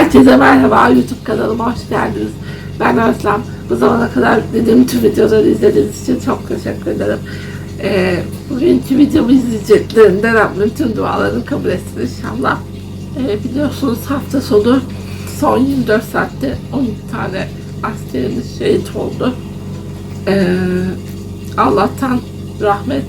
Herkese merhaba YouTube kanalıma hoş geldiniz. Ben Özlem. Bu zamana kadar dediğim tüm videoları izlediğiniz için çok teşekkür ederim. Ee, bugünkü videomu izleyeceklerinden Rabbim tüm dualarını kabul etsin inşallah. Ee, biliyorsunuz hafta sonu son 24 saatte 12 tane askerimiz şehit oldu. Ee, Allah'tan rahmet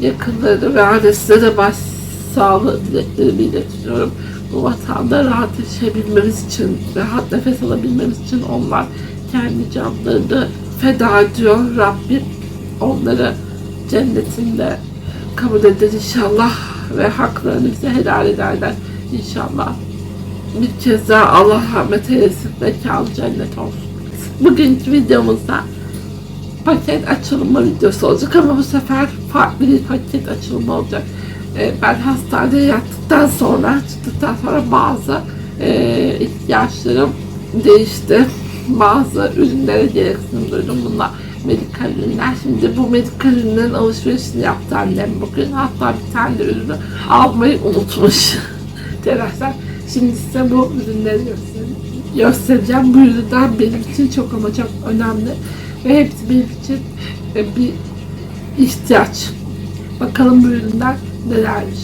yakınları ve ailesine başsağlığı dileklerimi iletiyorum. Bu vatanda rahat yaşayabilmemiz için, rahat nefes alabilmemiz için onlar kendi canlarını feda ediyor. Rabbim onları cennetinde kabul eder inşallah ve haklarını bize helal ederler inşallah. Bir kez daha Allah rahmet eylesin, mekanı cennet olsun. Bugünkü videomuzda paket açılımı videosu olacak ama bu sefer farklı bir paket açılımı olacak. Ee, ben hastaneye yattıktan sonra, çıktıktan sonra bazı e, ihtiyaçlarım değişti. Bazı ürünlere gereksinim duydum. Bunlar medikal ürünler. Şimdi bu medikal ürünlerin alışverişini yaptı annem bugün. Hatta bir tane de ürünü almayı unutmuş. Telaşlar. Şimdi size bu ürünleri göstereceğim. Bu ürünler benim için çok ama çok önemli. Ve hepsi benim için e, bir ihtiyaç. Bakalım bu ürünler nelermiş.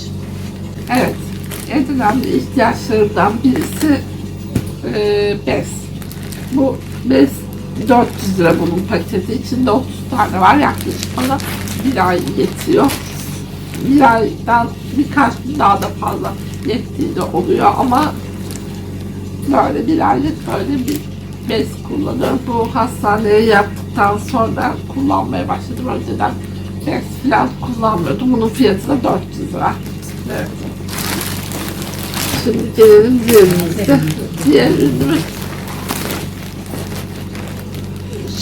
Evet. En önemli ihtiyaçlarımdan birisi e, bez. Bu bez 400 lira bunun paketi. İçinde 30 tane var. Yaklaşık bana bir ay yetiyor. Bir aydan birkaç gün daha da fazla yettiği de oluyor ama böyle bir aylık böyle bir bez kullanıyorum. Bu hastaneye yaptıktan sonra kullanmaya başladım. Önceden bez falan kullanmıyordum. Bunun fiyatı da 400 lira. Evet. Şimdi gelelim diğer ürünümüze. Diğer ürünümüz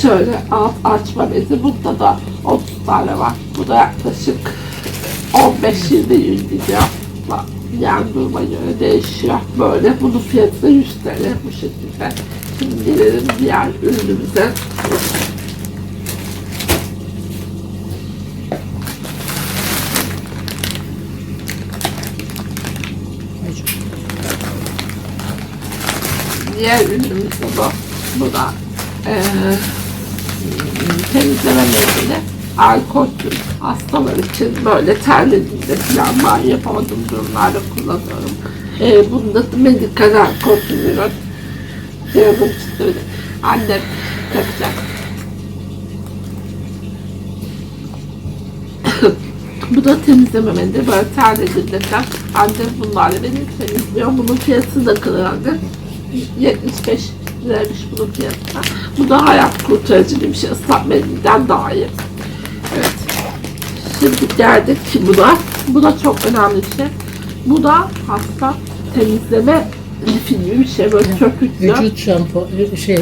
şöyle alt açma bezi. Bunda da 30 tane var. Bu da yaklaşık 15-20 yıl gidiyor. Yani duruma göre değişiyor. Böyle. Bunun fiyatı da 100 TL bu şekilde. Şimdi gelelim diğer ürünümüze. Diğer ürünümüz de bu. Bu da eee temizleme mezili alkol hastalar için böyle terlediğinde falan ben yapamadığım durumlarda kullanıyorum. Ee, bunda da medikal alkol ürün. Yazım çıktı. Annem takacak. Bu da temizleme mendili. Böyle terlediğinde falan annem bunlarla beni temizliyor. Bunun fiyatı da kırıldı. 75 liraymış bunun fiyatı. Bu da hayat kurtarıcı bir şey. Islak mendilden daha iyi. Evet. Şimdi geldik ki bu da. Bu da çok önemli bir şey. Bu da hasta temizleme lifi gibi bir şey. Böyle köpüklü. Vücut şampu şey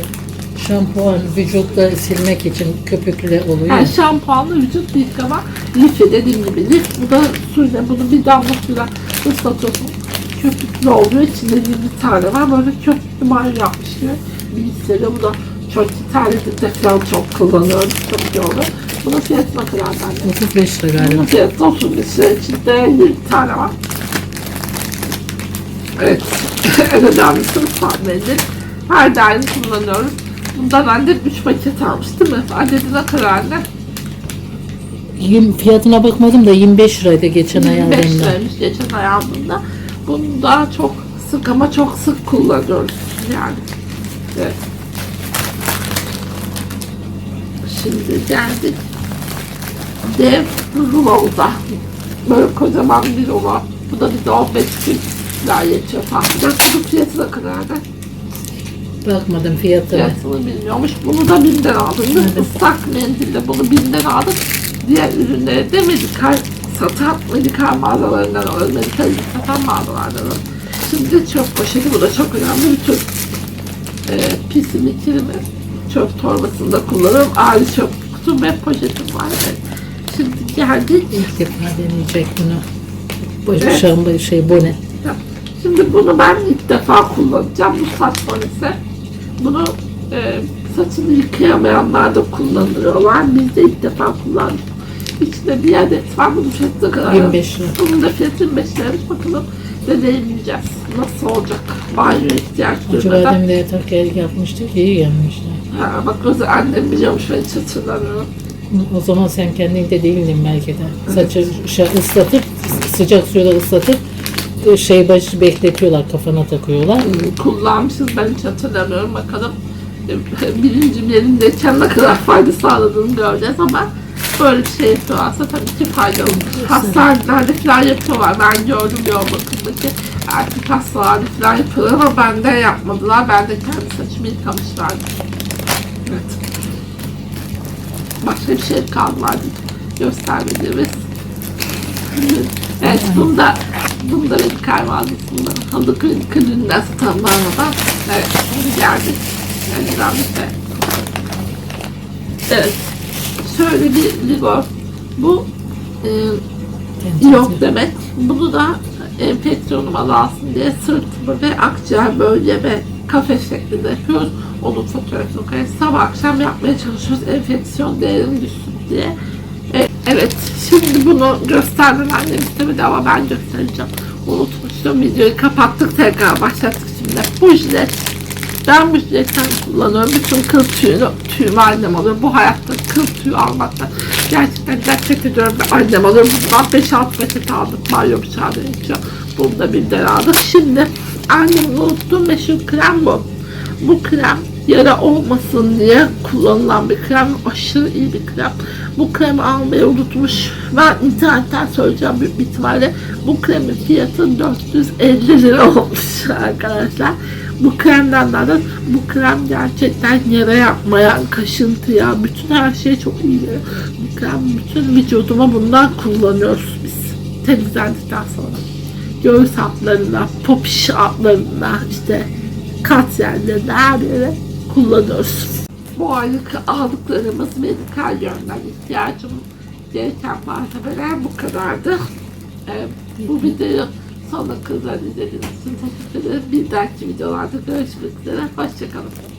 şampuan vücutta silmek için köpüklü oluyor. Yani şampuanlı vücut yıkama lifi dediğim gibi lif. Bu da suyla bunu bir damla suyla ıslatıyorsun. Köpüklü oluyor. İçinde 20 tane var. Böyle köpüklü banyo yapmış gibi bir hissediyor. Bu da çok terlikte falan çok kullanıyorum. Çok iyi olur. Bunun fiyatı ne kadar bende? 35 lira Bunun galiba. fiyatı 35 lira. İçinde 20 tane var. Evet. en önemlisi ıslak mendil. Her daim kullanıyoruz. Bundan annem 3 paket almış değil mi? Annesi ne kadar ne? Yirmi- Fiyatına bakmadım da 25 liraydı geçen ay 25 aldığımda. liraymış geçen ay aldığımda. Bunu da çok sık ama çok sık kullanıyoruz yani. Evet. Şimdi geldik. Dev ruloda. Böyle kocaman bir rulo. Bu da bize 15 gün daha yetiyor tahminen. Bunun fiyatı da kadardı. Bakmadım fiyatına. Fiyatını bilmiyormuş. Bunu da BİM'den aldım. Evet. Islak mendille bunu BİM'den aldık. Diğer ürünleri de medikal satan medikal mağazalarından alıyoruz. Medikal satan mağazalardan alıyoruz. Şimdi çöp poşeti bu da çok önemli. Bütün e, pisimi, kirimi çöp torbasında kullanıyorum. Ayrı çöp kutum ve poşetim var. Evet. Şimdi geldik. İlk defa deneyecek bunu. Bu Evet. şampu şey bone. Şimdi bunu ben ilk defa kullanacağım. Bu saç bonesi. Bunu e, saçını yıkayamayanlar da kullanıyorlar. Biz de ilk defa kullandık. İçinde bir adet var. Bunun fiyatı da kadar. 25 lira. Bunun da fiyatı 25 liraymış. Bakalım deneyimleyeceğiz. Nasıl olacak? Banyo ihtiyaç duymadan. bademle yatarken yapmıştık, iyi gelmişti. Ha, bak o zaman annem biliyormuş ben hiç hatırlamıyorum. O zaman sen kendin de değildin belki de. Saçı şey ıslatıp, sıcak suyla ıslatıp e, şey başı bekletiyorlar, kafana takıyorlar. Kullanmışız ben hiç hatırlamıyorum bakalım. E, Birinci yerindeyken ne kadar fayda sağladığını göreceğiz ama böyle bir şey yapıyorlarsa tabii ki faydalı. Hastanelerde falan yapıyorlar. Ben gördüm yoğun bakımdaki erkek hastalarda falan yapıyorlar ama bende yapmadılar. Ben de kendi saçımı yıkamışlardı. Evet. Başka bir şey kalmadı göstermediğimiz. evet, bunda bunda bir kaymalısında halı kliniğinden tamamlamadan evet, geldik. Yani rahmetle. Evet, şöyle bir ligor. Bu e, yok demek. Bunu da enfeksiyonum azalsın diye sırtımı ve akciğer bölgeme kafe şeklinde yapıyoruz. Onun fotoğrafını koyuyoruz. Sabah akşam yapmaya çalışıyoruz enfeksiyon değerim düşsün diye. E, evet, şimdi bunu gösterdim annem istemedi ama ben göstereceğim. Unutmuştum videoyu kapattık tekrar başlattık şimdi. Bu jilet ben bu jiletten kullanıyorum. Bütün kıl tüyünü, tüyümü annem alıyor. Bu hayatta kıl tüyü almaktan gerçekten nefret ediyorum. Ben annem alıyor. Bundan 5-6 paket aldık. Banyo bıçağı gerekiyor. Bunu da birden aldık. Şimdi annemin unuttuğum meşhur krem bu. Bu krem yara olmasın diye kullanılan bir krem. Aşırı iyi bir krem. Bu kremi almayı unutmuş. Ben internetten söyleyeceğim büyük ihtimalle. Bu kremin fiyatı 450 lira olmuş arkadaşlar. Bu kremden de bu krem gerçekten yara yapmayan, kaşıntıya, bütün her şeye çok iyi geliyor. Bu krem bütün vücuduma bundan kullanıyoruz biz. Temizlendikten sonra. Göğüs hatlarına, popiş hatlarına, işte kat yerlerine her yere kullanıyoruz. Bu aylık aldıklarımız medikal yönden ihtiyacım gereken malzemeler bu kadardı. Ee, bu videoyu sonuna kadar izlediğiniz. Bir dahaki videolarda görüşmek üzere. Hoşçakalın.